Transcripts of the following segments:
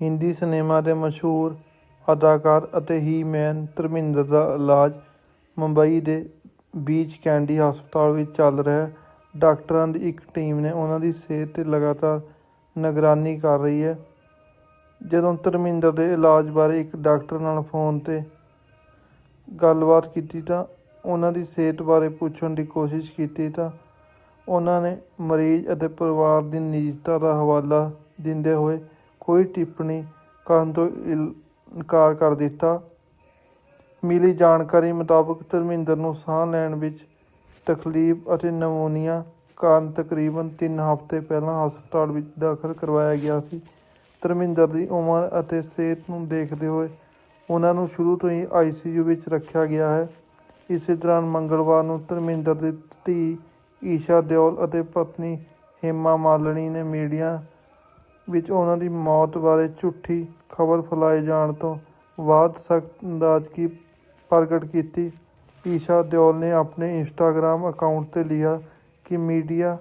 Hindi cinema ਦੇ ਮਸ਼ਹੂਰ ਅਦਾਕਾਰ ਅਤੇ ਹੀ-ਮੈਨ ਧਰਮਿੰਦਰ ਦਾ ਇਲਾਜ ਮੁੰਬਈ ਦੇ ਬੀਚ ਕੈਂਡੀ ਹਸਪਤਾਲ ਵਿੱਚ ਚੱਲ ਰਿਹਾ ਡਾਕਟਰਾਂ ਦੀ ਇੱਕ ਟੀਮ ਨੇ ਉਹਨਾਂ ਦੀ ਸਿਹਤ 'ਤੇ ਲਗਾਤਾਰ ਨਿਗਰਾਨੀ ਕਰ ਰਹੀ ਹੈ। ਜਦੋਂ ਧਰਮਿੰਦਰ ਦੇ ਇਲਾਜ ਬਾਰੇ ਇੱਕ ਡਾਕਟਰ ਨਾਲ ਫੋਨ 'ਤੇ ਗੱਲਬਾਤ ਕੀਤੀ ਤਾਂ ਉਹਨਾਂ ਦੀ ਸਿਹਤ ਬਾਰੇ ਪੁੱਛਣ ਦੀ ਕੋਸ਼ਿਸ਼ ਕੀਤੀ ਤਾਂ ਉਹਨਾਂ ਨੇ ਮਰੀਜ਼ ਅਤੇ ਪਰਿਵਾਰ ਦੀ ਨਿੱਜਤਾ ਦਾ ਹਵਾਲਾ ਦਿੰਦੇ ਹੋਏ ਕੋਈ ਟਿੱਪਣੀ ਕਰਨ ਤੋਂ ਇਲ- ਇਨਕਾਰ ਕਰ ਦਿੱਤਾ। ਮਿਲੀ ਜਾਣਕਾਰੀ ਮੁਤਾਬਕ ਧਰਮਿੰਦਰ ਨੂੰ ਸਾਹ ਲੈਣ ਵਿੱਚ ਤਕਲੀਫ ਅਤੇ ਨਮੋਨੀਆ ਕਾਰਨ ਤਕਰੀਬਨ 3 ਹਫ਼ਤੇ ਪਹਿਲਾਂ ਹਸਪਤਾਲ ਵਿੱਚ ਦਾਖਲ ਕਰਵਾਇਆ ਗਿਆ ਸੀ। ਧਰਮਿੰਦਰ ਦੀ ਉਮਰ ਅਤੇ ਸਿਹਤ ਨੂੰ ਦੇਖਦੇ ਹੋਏ ਉਹਨਾਂ ਨੂੰ ਸ਼ੁਰੂ ਤੋਂ ਹੀ ਆਈਸੀਯੂ ਵਿੱਚ ਰੱਖਿਆ ਗਿਆ ਹੈ। ਇਸੇ ਦੌਰਾਨ ਮੰਗਲਵਾਰ ਨੂੰ ਧਰਮਿੰਦਰ ਦੀ ਧੀ ਈਸ਼ਾ ਦਿਓਲ ਅਤੇ ਪਤਨੀ ਹੇਮਾ ਮਾਲਣੀ ਨੇ ਮੀਡੀਆ ਵਿੱਚ ਉਹਨਾਂ ਦੀ ਮੌਤ ਬਾਰੇ ਝੂਠੀ ਖਬਰ ਫੈਲਾਏ ਜਾਣ ਤੋਂ ਬਾਅਦ ਸਖਤ ਨਾਰਾਜ਼ਗੀ ਪ੍ਰਗਟ ਕੀਤੀ। ਈਸ਼ਾ ਦਿਓਲ ਨੇ ਆਪਣੇ ਇੰਸਟਾਗ੍ਰam ਅਕਾਊਂਟ ਤੇ ਲਿਖਿਆ ਕਿ ਮੀਡੀਆ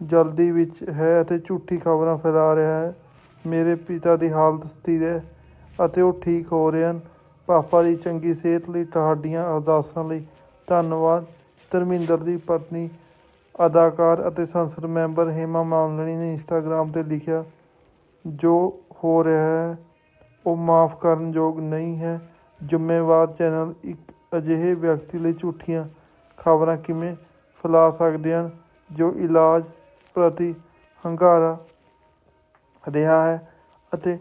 ਜਲਦੀ ਵਿੱਚ ਹੈ ਅਤੇ ਝੂਠੀ ਖਬਰਾਂ ਫੈਲਾ ਰਿਹਾ ਹੈ। ਮੇਰੇ ਪਿਤਾ ਦੀ ਹਾਲਤ ਸਥਿਰ ਹੈ ਅਤੇ ਉਹ ਠੀਕ ਹੋ ਰਹੇ ਹਨ। ਪਾਪਾ ਦੀ ਚੰਗੀ ਸਿਹਤ ਲਈ ਤੁਹਾਡੀਆਂ ਅਰਦਾਸਾਂ ਲਈ ਧੰਨਵਾਦ। ਧਰਮਿੰਦਰ ਦੀ ਪਤਨੀ ਅਦਾਕਾਰ ਅਤੇ ਸੰਸਦ ਮੈਂਬਰ ਹੇਮਾ ਮਾਲਿਨੀ ਨੇ ਇੰਸਟਾਗ੍ਰਾਮ ਤੇ ਲਿਖਿਆ, ਜੋ ਹੋ ਰਿਹਾ ਹੈ, ਉਹ ਮਾਫ ਕਰਨ ਯੋਗ ਨਹੀਂ ਹੈ। ਜ਼ਿੰਮੇਵਾਰ ਚੈਨਲ ਇੱਕ ਅਜਿਹੇ ਵਿਅਕਤੀ ਲਈ ਝੂਠੀਆਂ ਖਬਰਾਂ ਕਿਵੇਂ ਫੈਲਾ ਸਕਦੇ ਹਨ, ਜੋ ਇਲਾਜ ਪ੍ਰਤੀ ਹੰਗਾਰਾ ਰਿਹਾ ਹੈ ਅਤੇ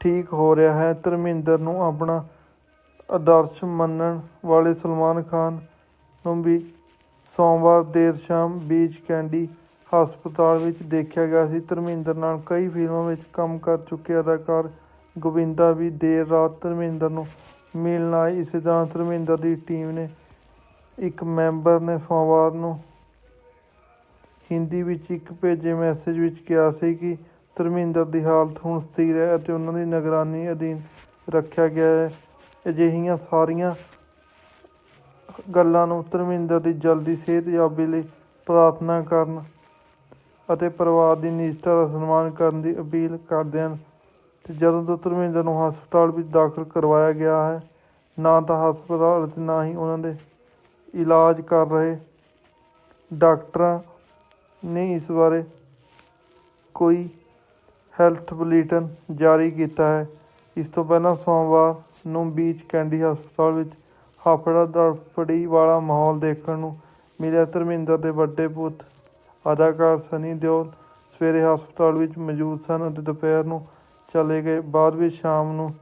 ਠੀਕ ਹੋ ਰਿਹਾ ਹੈ। ਧਰਮਿੰਦਰ ਨੂੰ ਆਪਣਾ ਆਦਰਸ਼ ਮੰਨਣ ਵਾਲੇ ਸਲਮਾਨ ਖਾਨ ਨੂੰ ਵੀ ਸੋਮਵਾਰ ਦੇਰ ਸ਼ਾਮ ਬੀਚ ਕੈਂਡੀ ਹਸਪਤਾਲ ਵਿੱਚ ਦੇਖਿਆ ਗਿਆ ਸੀ। ਧਰਮਿੰਦਰ ਨਾਲ ਕਈ ਫਿਲਮਾਂ ਵਿੱਚ ਕੰਮ ਕਰ ਚੁੱਕੇ ਅਦਾਕਾਰ ਗੋਬਿੰਦਾ ਵੀ ਦੇਰ ਰਾਤ ਧਰਮਿੰਦਰ ਨੂੰ ਮਿਲਣ ਆਈ ਇਸੇ ਦੌਰਾਨ ਧਰਮਿੰਦਰ ਦੀ ਟੀਮ ਨੇ ਇੱਕ ਮੈਂਬਰ ਨੇ ਸੋਮਵਾਰ ਨੂੰ ਹਿੰਦੀ ਵਿੱਚ ਇੱਕ ਭੇਜੇ ਮੈਸੇਜ ਵਿੱਚ ਕਿਹਾ ਸੀ ਕਿ ਧਰਮਿੰਦਰ ਦੀ ਹਾਲਤ ਹੁਣ ਸਥਿਰ ਹੈ ਅਤੇ ਉਹਨਾਂ ਦੀ ਨਿਗਰਾਨੀ ਅਧੀਨ ਰੱਖਿਆ ਗਿਆ ਹੈ। ਅਜਿਹੀਆਂ ਸਾਰੀਆਂ ਗੱਲਾਂ ਨੂੰ ਧਰਮਿੰਦਰ ਦੀ ਜਲਦੀ ਸਿਹਤਯਾਬੀ ਲਈ ਪ੍ਰਾਰਥਨਾ ਕਰਨ ਅਤੇ ਪਰਿਵਾਰ ਦੀ ਨਿਜਤਾ ਦਾ ਸਨਮਾਨ ਕਰਨ ਦੀ ਅਪੀਲ ਕਰਦੇ ਹਨ। ਤੇ ਜਦੋਂ ਤੋਂ ਧਰਮਿੰਦਰ ਨੂੰ ਹਸਪਤਾਲ ਵਿੱਚ ਦਾਖਲ ਕਰਵਾਇਆ ਗਿਆ ਹੈ, ਨਾ ਤਾਂ ਹਸਪਤਾਲ ਅਤੇ ਨਾ ਹੀ ਉਹਨਾਂ ਦੇ ਇਲਾਜ ਕਰ ਰਹੇ ਡਾਕਟਰਾਂ ਨੇ ਇਸ ਬਾਰੇ ਕੋਈ ਹੈਲਥ ਬੁਲੇਟਿਨ ਜਾਰੀ ਕੀਤਾ ਹੈ। ਇਸ ਤੋਂ ਪਹਿਲਾਂ ਸੋਮਵਾਰ ਨੂੰ ਬੀਚ ਕੈਂਡੀ ਹਸਪਤਾਲ ਵਿੱਚ ਹਫੜਾ ਦਫੜੀ ਵਾਲਾ ਮਾਹੌਲ ਦੇਖਣ ਨੂੰ ਮਿਲਿਆ ਧਰਮਿੰਦਰ ਦੇ ਵੱਡੇ ਪੁੱਤ। ਅਦਾਕਾਰ ਸਨੀ ਦਿਓਲ ਸਵੇਰੇ ਹਸਪਤਾਲ ਵਿੱਚ ਮੌਜੂਦ ਸਨ ਅਤੇ ਦੁਪਹਿਰ ਨੂੰ ਚਲੇ ਗਏ। ਬਾਅਦ ਵਿੱਚ ਸ਼ਾਮ ਨੂੰ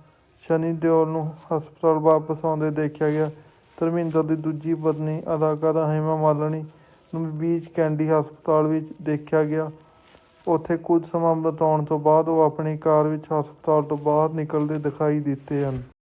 ਸਨੀ ਦਿਓਲ ਨੂੰ ਹਸਪਤਾਲ ਵਾਪਸ ਆਉਂਦੇ ਦੇਖਿਆ ਗਿਆ। ਧਰਮਿੰਦਰ ਦੀ ਦੂਜੀ ਪਤਨੀ ਅਦਾਕਾਰਾ ਹੇਮਾ ਮਾਲਣੀ ਨੂੰ ਬੀਚ ਕੈਂਡੀ ਹਸਪਤਾਲ ਵਿੱਚ ਦੇਖਿਆ ਗਿਆ। ਉੱਥੇ ਕੁਝ ਸਮਾਂ ਬਿਤਾਉਣ ਤੋਂ ਬਾਅਦ ਉਹ ਆਪਣੀ ਕਾਰ ਵਿੱਚ ਹਸਪਤਾਲ ਤੋਂ ਬਾਹਰ ਨਿਕਲਦੇ ਦਿਖਾਈ ਦਿੱਤੇ ਹਨ।